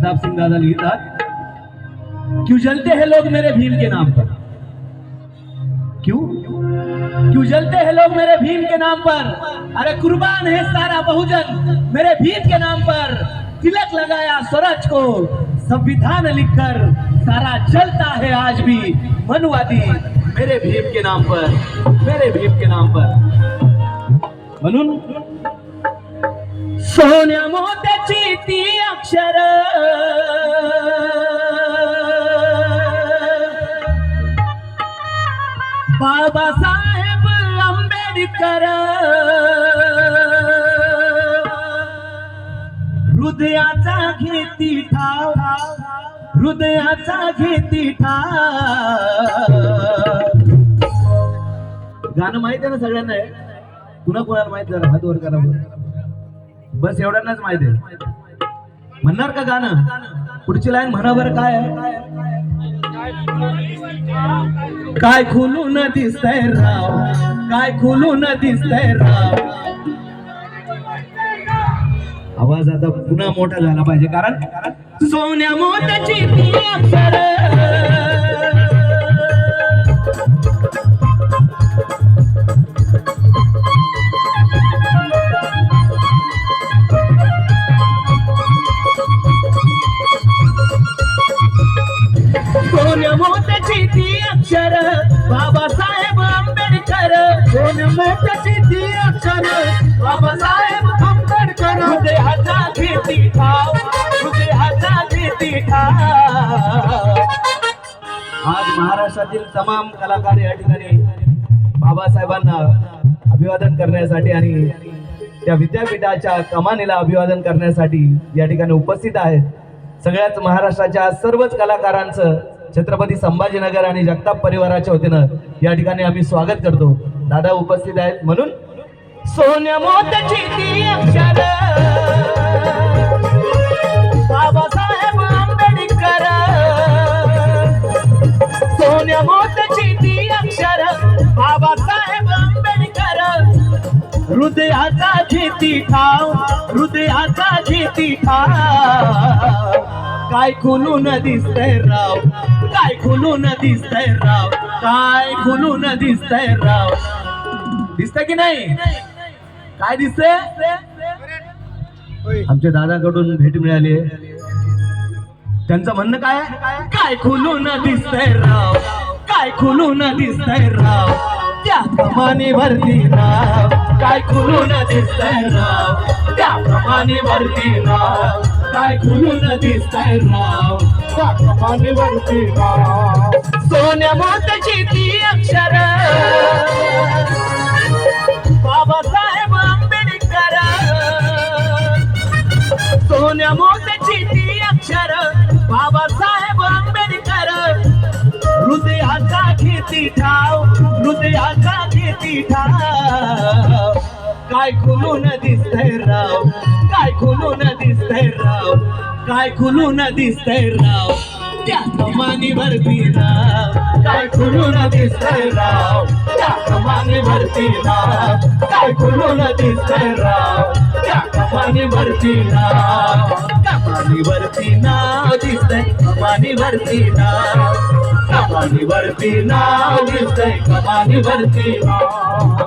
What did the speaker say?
प्रताप सिंग दादा लिहितात क्यों जलते हैं लोग मेरे भीम के नाम पर? क्यों? क्यों जलते हैं लोग मेरे भीम के नाम पर? अरे कुर्बान है सारा बहुजन मेरे भीम के नाम पर। तिलक लगाया स्वराज को, संविधान लिखकर सारा जलता है आज भी मनुवादी मेरे भीम के नाम पर, मेरे भीम के नाम पर। म्हणून सोन्या मोत्याची ती अक्षर। बाबासाहेब आंबेडकर. हृदयाचा घेती ठाव हृदयाचा घेती ठाव. गाणं माहीत आहे ना सगळ्यांना? पुन्हा कोणाला माहीत जरा हात वर करा बस एवढ्यांनाच माहीत आहे. म्हणणार का गाणं? पुढची लाईन म्हणा बरं काय? काय खुलून दिसतय राव? काय खुलून दिसतंय राव? आवाज आता पुन्हा मोठा झाला पाहिजे कारण सोन्या मोत्याची अक्षर. सोन्या ती अक्षर बाबासाहेब आंबेडकर. कोण मोत्याची ती अक्षर बाबासाहेब आंबेडकर. हृदयाचा घेती ठाव हृदयाचा घेती ठाव. आज महाराष्ट्रातील तमाम कलाकार या ठिकाणी बाबासाहेबांना अभिवादन करण्यासाठी आणि त्या विद्यापीठाच्या कमानीला अभिवादन करण्यासाठी या ठिकाणी उपस्थित आहेत. सगळ्याच महाराष्ट्राच्या सर्वच कलाकारांचं छत्रपती संभाजीनगर आणि जगताप परिवाराच्या वतीनं या ठिकाणी आम्ही स्वागत करतो. दादा उपस्थित आहेत म्हणून सोन्या मोत्याची ती अक्षर. बाबासाहेब आंबेडकर. सोन्या मोत्याची ती अक्षर. बाबासाहेब आंबेडकर. हृदयाचा घेती ठाव हृदयाचा घेती ठाव. काय खुलून दिसतंय राव? काय खुलून दिसतंय राव? काय खुलून दिसतंय राव? दिसतंय की नाही? काय दिसतंय? आमच्या दादाकडून भेट मिळाली त्यांचं म्हणणं काय काय खुलून दिसतंय राव? काय खुलून दिसतंय राव? त्या प्रमाणे भरती राव. काय खुलून दिसतंय राव? त्या प्रमाणे भरती राव. काय खुलून दिसतंय राव? भरती नाव सोन्या मोत्याची ती अक्षर. बाबासाहेब आंबेडकर. सोन्या मोत्याची ती अक्षर. बाबासाहेब आंबेडकर. हृदयाचा घेती ठाव हृदयाचा घेती ठाव. काय खुलून दिसतंय राव? काय खुलून दिसतंय राव? काय खुलून दिसतंय राव? त्या कमानी भरती राव. काय खुलून दिसतय राव? त्या कमानी भरती राव. काय खुलून दिसतय राव? त्या कमानी भरती नाव कमानी भरती नाव दिसतय. कमानी भरती नाव. कमानी भरती नाव दिसतय. कमानी भरती नाव.